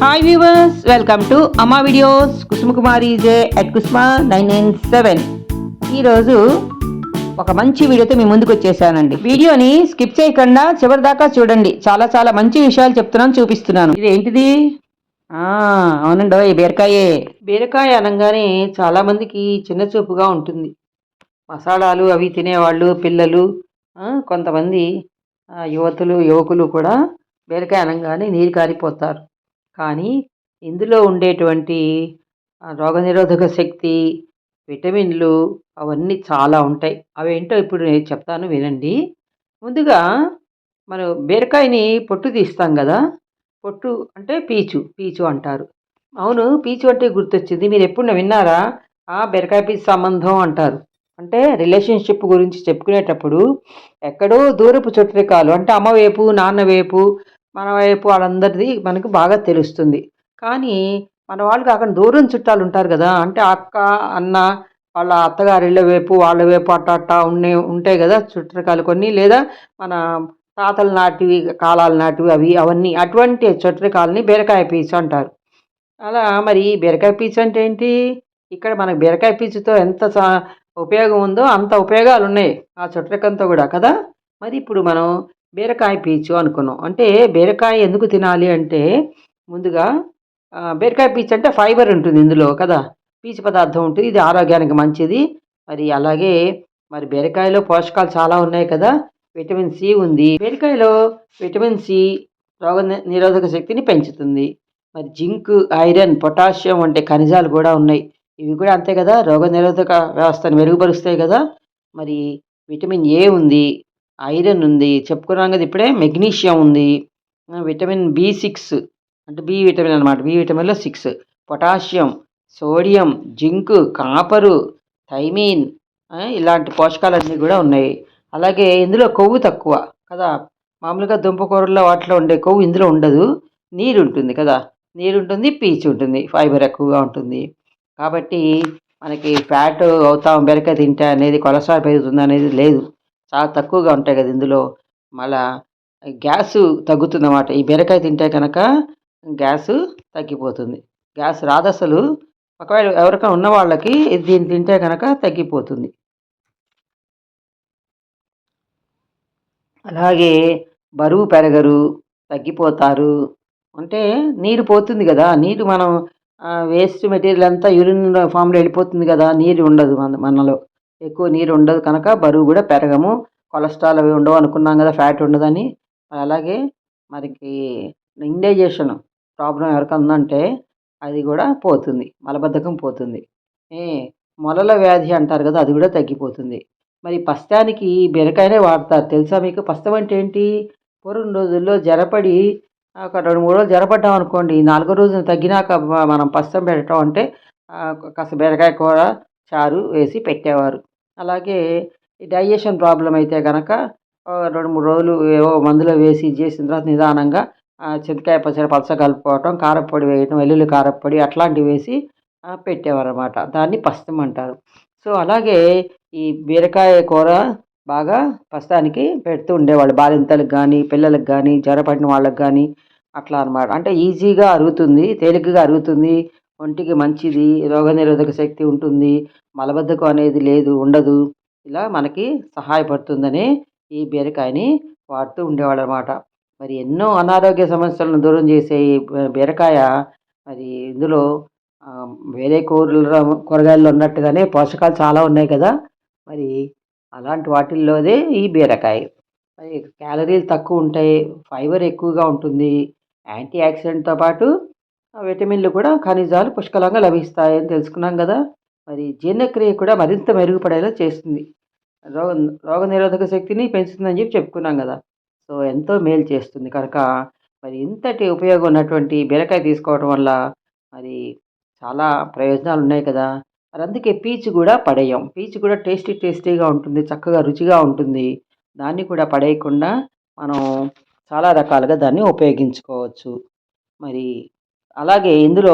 Hi viewers welcome to Amma videos Kusuma Kumari J at Kusma nine nine seven ఈరోజు ఒక మంచి వీడియోతో మీ ముందుకు వచ్చేసానండి. వీడియోని స్కిప్ చేయకుండా చివరి దాకా చూడండి. చాలా చాలా మంచి విషయాలు చెప్తున్నాను చూపిస్తున్నాను. ఇది ఏంటిది? అవునండి ఈ బీరకాయే. బీరకాయ అనగానే చాలా మందికి చిన్న చూపుగా ఉంటుంది. మసాలాలు అవి తినేవాళ్ళు పిల్లలు కొంతమంది యువతులు యువకులు కూడా బీరకాయ అనగానే నీరు కారిపోతారు. కానీ ఇందులో ఉండేటువంటి రోగనిరోధక శక్తి విటమిన్లు అవన్నీ చాలా ఉంటాయి. అవేంటో ఇప్పుడు నేను చెప్తాను వినండి. ముందుగా మనం బీరకాయని పొట్టు తీస్తాం కదా పొట్టు అంటే పీచు పీచు అంటారు. అవును పీచు అంటే గుర్తొచ్చింది. మీరు ఎప్పుడు విన్నారా? ఆ బీరకాయ పీచు సంబంధం అంటారు. అంటే రిలేషన్షిప్ గురించి చెప్పుకునేటప్పుడు ఎక్కడో దూరపు చుట్టరికాలు అంటే అమ్మ వైపు నాన్న వైపు మన వైపు వాళ్ళందరిది మనకు బాగా తెలుస్తుంది. కానీ మన వాళ్ళు కాకుండా దూరం చుట్టాలు ఉంటారు కదా అంటే అక్క అన్న వాళ్ళ అత్తగారిళ్ళ వైపు వాళ్ళ వైపు అట్ట అట్ట ఉండే ఉంటాయి కదా చుట్టరికాలు కొన్ని లేదా మన తాతల నాటివి కాలాల నాటివి అవి అవన్నీ అటువంటి చుట్టరికాలని బీరకాయ పీచు అంటారు. అలా మరి బీరకాయ పీచు అంటే ఏంటి? ఇక్కడ మనకు బీరకాయ పీచుతో ఎంత ఉపయోగం ఉందో అంత ఉపయోగాలు ఉన్నాయి ఆ చుట్టరికంతో కూడా కదా? మరి ఇప్పుడు మనం బీరకాయ పీచు అనుకున్నాం. అంటే బీరకాయ ఎందుకు తినాలి అంటే ముందుగా బీరకాయ పీచు అంటే ఫైబర్ ఉంటుంది ఇందులో కదా. పీచు పదార్థం ఉంటుంది ఇది ఆరోగ్యానికి మంచిది. మరి అలాగే మరి బీరకాయలో పోషకాలు చాలా ఉన్నాయి కదా. విటమిన్ సి ఉంది. బీరకాయలో విటమిన్ సి రోగ ని- నిరోధక శక్తిని పెంచుతుంది. మరి జింక్ ఐరన్ పొటాషియం వంటి ఖనిజాలు కూడా ఉన్నాయి. ఇవి కూడా అంతే కదా. రోగ నిరోధక వ్యవస్థను మెరుగుపరుస్తాయి కదా. మరి విటమిన్ ఏ ఉంది? ఐరన్ ఉంది. చెప్పుకున్నాం కదా ఇప్పుడే మెగ్నీషియం ఉంది. విటమిన్ బి సిక్స్ అంటే బి విటమిన్ అనమాట B విటమిన్లో six. Potassium sodium zinc copper thiamine ఇలాంటి పోషకాలన్నీ కూడా ఉన్నాయి. అలాగే ఇందులో కొవ్వు తక్కువ కదా. మామూలుగా దుంపకూరల్లో వాటిలో ఉండే కొవ్వు ఇందులో ఉండదు. నీరు ఉంటుంది కదా. నీరు ఉంటుంది పీచు ఉంటుంది ఫైబర్ ఎక్కువగా ఉంటుంది. కాబట్టి మనకి ఫ్యాట్ అవుతాం బెరక తింటే అనేది కొలెస్ట్రాల్ పెరుగుతుంది అనేది లేదు. చాలా తక్కువగా ఉంటాయి కదా ఇందులో. మళ్ళా గ్యాస్ తగ్గుతుందన్నమాట. ఈ బీరకాయ తింటే కనుక గ్యాస్ తగ్గిపోతుంది. గ్యాస్ రాదు అసలు. ఒకవేళ ఎవరికైనా ఉన్న వాళ్ళకి దీన్ని తింటే కనుక తగ్గిపోతుంది. అలాగే బరువు పెరగరు తగ్గిపోతారు. అంటే నీరు పోతుంది కదా. నీరు మనం వేస్ట్ మెటీరియల్ అంతా యూరిన్ ఫామ్లో వెళ్ళిపోతుంది కదా. నీరు ఉండదు మన మనలో. ఎక్కువ నీరు ఉండదు కనుక బరువు కూడా పెరగము. కొలెస్ట్రాల్ అవి ఉండవు అనుకున్నాం కదా ఫ్యాట్ ఉండదని. మరి అలాగే మనకి ఇండైజేషన్ ప్రాబ్లం ఎవరికైనా ఉందంటే అది కూడా పోతుంది మలబద్ధకం పోతుంది. ఏ మొలల వ్యాధి అంటారు కదా అది కూడా తగ్గిపోతుంది. మరి పస్తానికి బెరకాయనే వాడతారు. తెలుసా మీకు? పస్తం అంటే ఏంటి? పూర్వం రోజుల్లో జరపడి ఒక రెండు మూడు రోజులు జరపడ్డాం అనుకోండి. నాలుగో రోజున తగ్గినాక మనం పస్తం పెట్టడం అంటే కాస్త బెరకాయ కూర చారు వేసి పెట్టేవారు. అలాగే ఈ డైజెషన్ ప్రాబ్లం అయితే కనుక రెండు మూడు రోజులు ఏవో మందులో వేసి చేసిన తర్వాత నిదానంగా చింతకాయ పచ్చడి పలస కలుపుకోవటం కారప్పొడి వేయటం వెల్లుల్లి కారపొడి అట్లాంటివి వేసి పెట్టేవారు అనమాట దాన్ని పస్తం అంటారు. సో అలాగే ఈ బీరకాయ కూర బాగా పస్తానికి పెడుతూ ఉండేవాళ్ళు. బాలింతలకు కానీ పిల్లలకు కానీ జ్వరపడిన వాళ్ళకి కానీ అట్లా అన్నమాట. అంటే ఈజీగా అరుగుతుంది తేలికగా అరుగుతుంది. ఒంటికి మంచిది రోగనిరోధక శక్తి ఉంటుంది మలబద్ధకం అనేది లేదు ఉండదు. ఇలా మనకి సహాయపడుతుందని ఈ బీరకాయని వాడుతూ ఉండేవాళ్ళు అనమాట మరి ఎన్నో అనారోగ్య సమస్యలను దూరం చేసే ఈ బీరకాయ మరి ఇందులో వేరే కూరల కూరగాయల్లో ఉన్నట్టుగానే పోషకాలు చాలా ఉన్నాయి కదా. మరి అలాంటి వాటిల్లోదే ఈ బీరకాయ. మరి క్యాలరీలు తక్కువ ఉంటాయి ఫైబర్ ఎక్కువగా ఉంటుంది యాంటీ ఆక్సిడెంట్తో పాటు విటమిన్లు కూడా ఖనిజాలు పుష్కలంగా లభిస్తాయని తెలుసుకున్నాం కదా. మరి జీర్ణక్రియ కూడా మరింత మెరుగుపడేలా చేస్తుంది. రోగ రోగనిరోధక శక్తిని పెంచుతుందని చెప్పి చెప్పుకున్నాం కదా. సో ఎంతో మేలు చేస్తుంది. కనుక మరి ఇంతటి ఉపయోగం ఉన్నటువంటి బీరకాయ తీసుకోవడం వల్ల మరి చాలా ప్రయోజనాలు ఉన్నాయి కదా. మరి అందుకే పీచు కూడా పడేయం. పీచు కూడా టేస్టీ టేస్టీగా ఉంటుంది చక్కగా రుచిగా ఉంటుంది. దాన్ని కూడా పడేయకుండా మనం చాలా రకాలుగా దాన్ని ఉపయోగించుకోవచ్చు. మరి అలాగే ఇందులో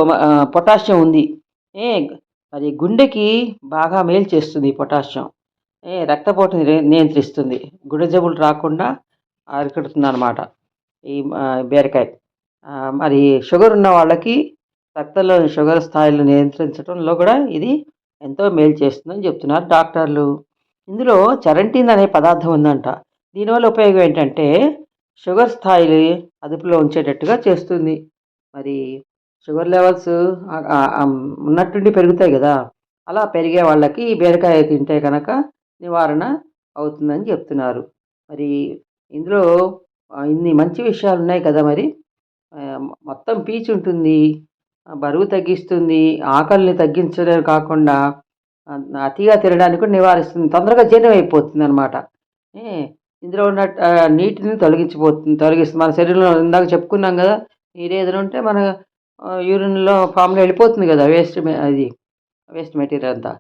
పొటాషియం ఉంది. ఏ మరి గుండెకి బాగా మేలు చేస్తుంది పొటాషియం. ఏ రక్తపోటుని నియంత్రిస్తుంది. గుండె జబ్బులు రాకుండా అరికడుతుంది అనమాట ఈ బీరకాయ. మరి షుగర్ ఉన్న వాళ్ళకి రక్తంలో షుగర్ స్థాయిలు నియంత్రించడంలో కూడా ఇది ఎంతో మేలు చేస్తుందని చెప్తున్నారు డాక్టర్లు. ఇందులో చరంటీన్ అనే పదార్థం ఉందంట. దీనివల్ల ఉపయోగం ఏంటంటే షుగర్ స్థాయిలు అదుపులో ఉంచేటట్టుగా చేస్తుంది. మరి షుగర్ లెవెల్స్ ఉన్నట్టుండి పెరుగుతాయి కదా అలా పెరిగే వాళ్ళకి ఈ బీరకాయ తింటే కనుక నివారణ అవుతుందని చెప్తున్నారు. మరి ఇందులో ఇన్ని మంచి విషయాలు ఉన్నాయి కదా మరి. మొత్తం పీచు ఉంటుంది బరువు తగ్గిస్తుంది ఆకలిని తగ్గించడం కాకుండా అతిగా తినడానికి కూడా నివారిస్తుంది తొందరగా జీర్ణం అయిపోతుంది అనమాట ఇందులో ఉన్న నీటిని తొలగించిపోతుంది తొలగిస్తుంది. మన శరీరంలో ఇందాక చెప్పుకున్నాం కదా నీరు ఏదైనా ఉంటే మన యూరిన్లో ఫామ్లో వెళ్ళిపోతుంది కదా వేస్ట్ మె- అది వేస్ట్ మెటీరియల్ అంతా.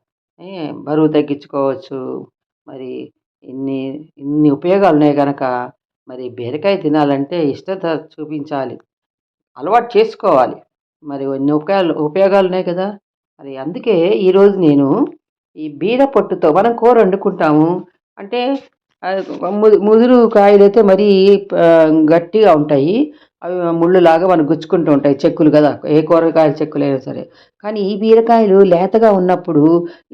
బరువు తగ్గించుకోవచ్చు. మరి ఇన్ని ఇన్ని ఉపయోగాలు ఉన్నాయి కనుక మరి బీరకాయ తినాలంటే ఇష్టత చూపించాలి. అలవాటు చేసుకోవాలి. మరి ఎన్ని ఉపయోగాలు ఉపయోగాలు ఉన్నాయి కదా. మరి అందుకే ఈరోజు నేను ఈ బీర పొట్టుతో మనం కూర వండుకుంటాము. అంటే ముదురు కాయలు అయితే మరీ గట్టిగా ఉంటాయి. అవి ముళ్ళులాగా మనం గుచ్చుకుంటూ ఉంటాయి చెక్కులు కదా. ఏ కూరగాయల చెక్కులైనా సరే. కానీ ఈ బీరకాయలు లేతగా ఉన్నప్పుడు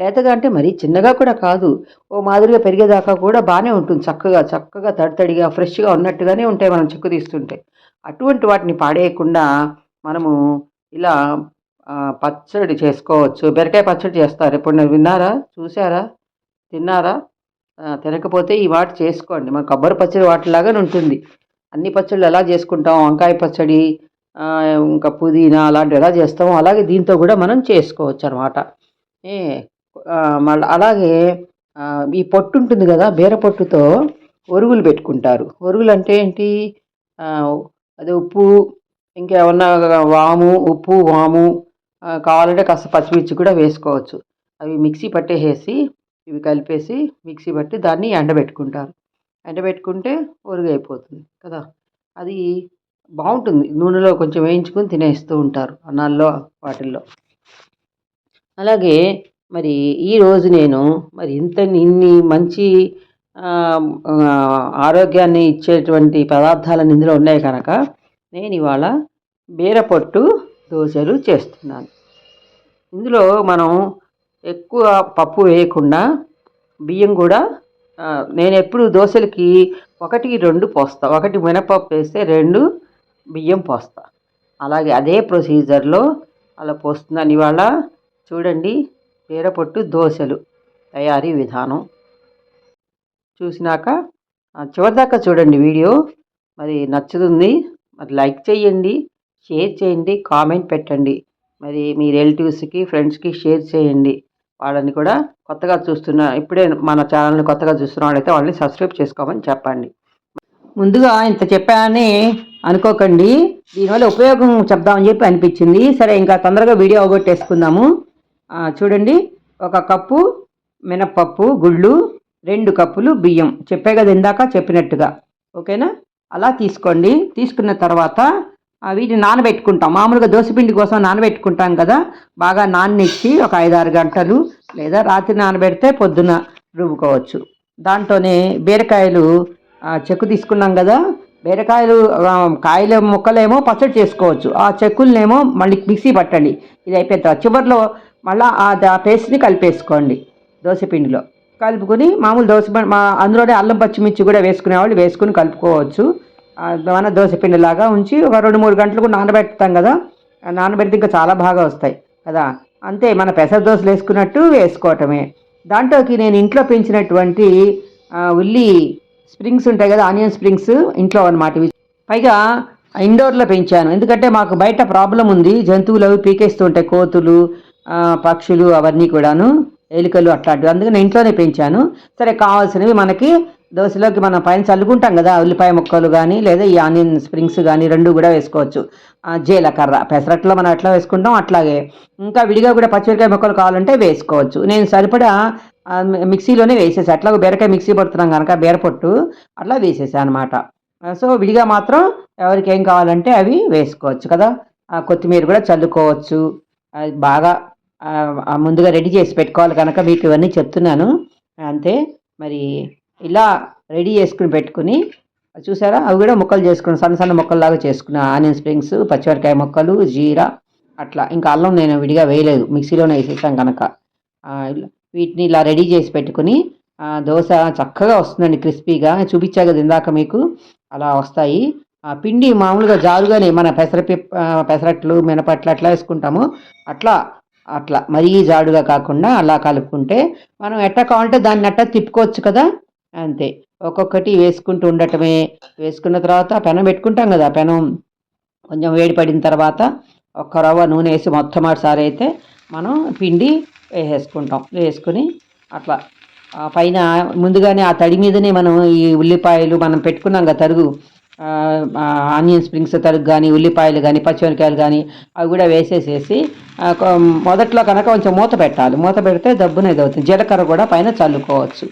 లేతగా అంటే మరీ చిన్నగా కూడా కాదు. ఓ మాదిరిగా పెరిగేదాకా కూడా బాగానే ఉంటుంది. చక్కగా చక్కగా తడితడిగా ఫ్రెష్గా ఉన్నట్టుగానే ఉంటాయి మనం చెక్కు తీస్తుంటే. అటువంటి వాటిని పాడేయకుండా మనము ఇలా పచ్చడి చేసుకోవచ్చు. బెరకాయ పచ్చడి చేస్తారు. ఎప్పుడు విన్నారా? చూసారా తిన్నారా? తినకపోతే ఈ వాటి చేసుకోండి. మన కొబ్బరి పచ్చడి వాటిలాగానే ఉంటుంది. అన్ని పచ్చళ్ళు ఎలా చేసుకుంటాం? వంకాయ పచ్చడి ఇంకా పుదీనా అలాంటివి ఎలా చేస్తామో అలాగే దీంతో కూడా మనం చేసుకోవచ్చు అనమాట ఏ మళ్ళీ అలాగే ఈ పొట్టు ఉంటుంది కదా బీర పొట్టుతో ఒరుగులు పెట్టుకుంటారు. ఒరుగులు అంటే ఏంటి? అది అదే ఉప్పు ఇంకేమన్నా వాము ఉప్పు వాము కావాలంటే కాస్త పచ్చిమిర్చి కూడా వేసుకోవచ్చు. అవి మిక్సీ పట్టేసేసి ఇవి కలిపేసి మిక్సీ పట్టి దాన్ని ఎండబెట్టుకుంటారు. ఎండబెట్టుకుంటే ఒరుగు కదా. అది బాగుంటుంది. నూనెలో కొంచెం వేయించుకొని తినేస్తూ ఉంటారు అన్నాల్లో వాటిల్లో. అలాగే మరి ఈరోజు నేను మరి ఇంత ఇన్ని మంచి ఆరోగ్యాన్ని ఇచ్చేటువంటి పదార్థాలను ఇందులో ఉన్నాయి కనుక నేను ఇవాళ బీరపొట్టు దోశలు చేస్తున్నాను. ఇందులో మనం ఎక్కువ పప్పు వేయకుండా బియ్యం కూడా నేను ఎప్పుడు దోశలకి ఒకటికి రెండు పోస్తా. ఒకటి మినపప్పు వేస్తే రెండు బియ్యం పోస్తా. అలాగే అదే ప్రొసీజర్లో అలా పోస్తున్నాను. ఇవాళ చూడండి బీరపొట్టు దోశలు తయారీ విధానం. చూసినాక చివరిదాకా చూడండి వీడియో. మరి నచ్చుతుంది మరి లైక్ చేయండి షేర్ చేయండి కామెంట్ పెట్టండి. మరి మీ రిలేటివ్స్కి ఫ్రెండ్స్కి షేర్ చేయండి. వాళ్ళని కూడా కొత్తగా చూస్తున్న ఇప్పుడే మన ఛానల్ని కొత్తగా చూస్తున్న వాళ్ళైతే వాళ్ళని సబ్స్క్రైబ్ చేసుకోమని చెప్పండి. ముందుగా ఇంత చెప్పానని అనుకోకండి. దీనివల్ల ఉపయోగం చెప్దామని చెప్పి అనిపించింది. సరే ఇంకా తొందరగా వీడియో అవగొట్టేసుకుందాము. చూడండి. ఒక కప్పు మినప్పప్పు గుళ్ళు రెండు కప్పులు బియ్యం. చెప్పే కదా ఇందాక చెప్పినట్టుగా. ఓకేనా? అలా తీసుకోండి. తీసుకున్న తర్వాత వీటిని నానబెట్టుకుంటాం. మామూలుగా దోశపిండి కోసం నానబెట్టుకుంటాం కదా. బాగా నాననిచ్చి ఒక ఐదారు గంటలు లేదా రాత్రి నానబెడితే పొద్దున రుబ్బుకోవచ్చు. దాంట్లోనే బీరకాయలు చెక్కు తీసుకున్నాం కదా. బీరకాయలు ఆ, కాయల ముక్కలేమో పచ్చడి చేసుకోవచ్చు. ఆ చెక్కులనేమో మళ్ళీ మిక్సీ పట్టండి. ఇది అయిపోయిన తర్వాత చివరిలో మళ్ళీ ఆ దా- పేస్ట్ని కలిపేసుకోండి దోశపిండిలో. కలుపుకొని మామూలు దోశ మా అందులోనే అల్లం పచ్చిమిర్చి కూడా వేసుకునేవాళ్ళు వేసుకుని కలుపుకోవచ్చు. మన దోశపిండి లాగా ఉంచి ఒక రెండు మూడు గంటలకు నానబెడతాం కదా. నానబెడితే ఇంకా చాలా బాగా వస్తాయి కదా. అంతే మన పెసర దోశలు వేసుకున్నట్టు వేసుకోవటమే. దాంట్లోకి నేను ఇంట్లో పెంచినటువంటి ఉల్లి స్ప్రింగ్స్ ఉంటాయి కదా ఆనియన్ స్ప్రింగ్స్ ఇంట్లో అనమాట పైగా ఇండోర్లో పెంచాను. ఎందుకంటే మాకు బయట ప్రాబ్లం ఉంది. జంతువులు అవి పీకేస్తూ ఉంటాయి. కోతులు పక్షులు అవన్నీ కూడాను ఎలుకలు అట్లాంటివి. అందుకని ఇంట్లోనే పెంచాను. సరే కావాల్సినవి మనకి దోశలోకి మనం పైన చల్లుకుంటాం కదా ఉల్లిపాయ ముక్కలు కానీ లేదా ఈ ఆనియన్ స్ప్రింగ్స్ కానీ రెండు కూడా వేసుకోవచ్చు. జీలకర్ర పెసరట్లో మనం అట్లా వేసుకుంటాం అట్లాగే ఇంకా విడిగా కూడా పచ్చిమిరకాయ ముక్కలు కావాలంటే వేసుకోవచ్చు. నేను సరిపడా మిక్సీలోనే వేసేసా. అట్లా బీరకాయ మిక్సీ పడుతున్నాం కనుక బీరపొట్టు అట్లా వేసేసా అనమాట సో విడిగా మాత్రం ఎవరికి ఏం కావాలంటే అవి వేసుకోవచ్చు కదా. ఆ, కొత్తిమీర కూడా చల్లుకోవచ్చు. అది బాగా ముందుగా రెడీ చేసి పెట్టుకోవాలి కనుక మీకు ఇవన్నీ చెప్తున్నాను. అంతే. మరి ఇలా రెడీ చేసుకుని పెట్టుకుని చూసారా? అవి కూడా ముక్కలు చేసుకున్నాను. సన్న సన్న ముక్కల్లాగా చేసుకున్న. ఆనియన్ స్ప్రింగ్స్ పచ్చిమిరకాయ ముక్కలు జీరా అట్లా. ఇంకా అల్లం నేను విడిగా వేయలేదు. మిక్సీలోనే వేసేసాం కనుక ఇలా వీటిని ఇలా రెడీ చేసి పెట్టుకుని దోశ చక్కగా వస్తుందండి క్రిస్పీగా. చూపించా కదా ఇందాక మీకు? అలా వస్తాయి. పిండి మామూలుగా జారుగానే మన పెసరపి పెసరట్లు మినపట్లు అట్లా వేసుకుంటాము. అట్లా అట్లా. మరీ జాడుగా కాకుండా అలా కలుపుకుంటే మనం ఎట్ట కావాలంటే దాన్ని అట్ట తిప్పుకోవచ్చు కదా? అంతే. ఒక్కొక్కటి వేసుకుంటూ ఉండటమే. వేసుకున్న తర్వాత పెనం పెట్టుకుంటాం కదా పెనం కొంచెం వేడి పడిన తర్వాత ఒక్క రవ్వ నూనె వేసి మొత్తం ఒకసారి అయితే మనం పిండి వేసేసుకుంటాం. వేసుకుని అట్లా. పైన ముందుగానే ఆ తడి మీదనే మనం ఈ ఉల్లిపాయలు మనం పెట్టుకున్నాం కదా తరుగు. ఆనియన్ స్ప్రింగ్స్ తరుగు కానీ ఉల్లిపాయలు కానీ పచ్చిమిరకాయలు కానీ అవి కూడా వేసేసేసి మొదట్లో కనుక కొంచెం మూత పెట్టాలి. మూత పెడితే దబ్బునేది అవుతుంది జీలకర్ర కూడా పైన చల్లుకోవచ్చు.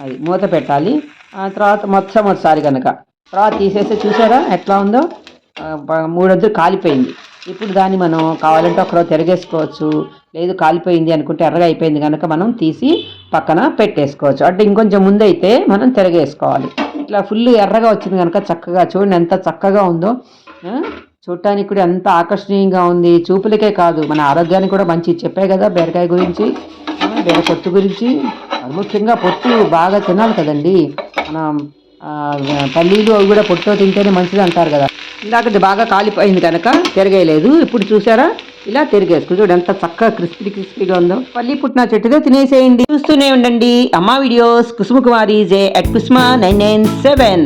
అది మూత పెట్టాలి. ఆ తర్వాత మొట్టమొదటిసారి కనుక తర్వాత తీసేసి చూసారా ఎట్లా ఉందో? మూడొద్దు కాలిపోయింది. ఇప్పుడు దాన్ని మనం కావాలంటే ఒకరో తిరగేసుకోవచ్చు. లేదు కాలిపోయింది అనుకుంటే ఎర్రగా అయిపోయింది కనుక మనం తీసి పక్కన పెట్టేసుకోవచ్చు. అంటే ఇంకొంచెం ముందైతే మనం తిరగేసుకోవాలి. ఇట్లా ఫుల్ ఎర్రగా వచ్చింది కనుక చక్కగా చూడండి ఎంత చక్కగా ఉందో. చూడటానికి కూడా ఎంత ఆకర్షణీయంగా ఉంది. చూపులకే కాదు మన ఆరోగ్యానికి కూడా మంచి చెప్పే కదా బీరకాయ గురించి ఆ, బీర గురించి. అది ముఖ్యంగా పొట్టు బాగా తినాలి కదండి. మనం పల్లీలు అవి కూడా పొట్టు తింటేనే మంచిది అంటారు కదా. ఇందాక బాగా కాలిపోయింది కనుక తిరగేయలేదు. ఇప్పుడు చూసారా? ఇలా తిరిగేసుకుని చూడు ఎంత చక్కగా క్రిస్పీ క్రిస్పీగా ఉందో. పల్లి పుట్టిన చెట్టుగా తినేసేయండి. చూస్తూనే ఉండండి. Amma videos Kusuma Kumari J at Kusma nine nine seven.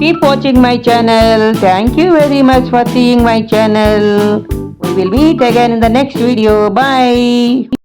Keep watching my channel thank you very much for seeing my channel We will meet again in the next video. Bye.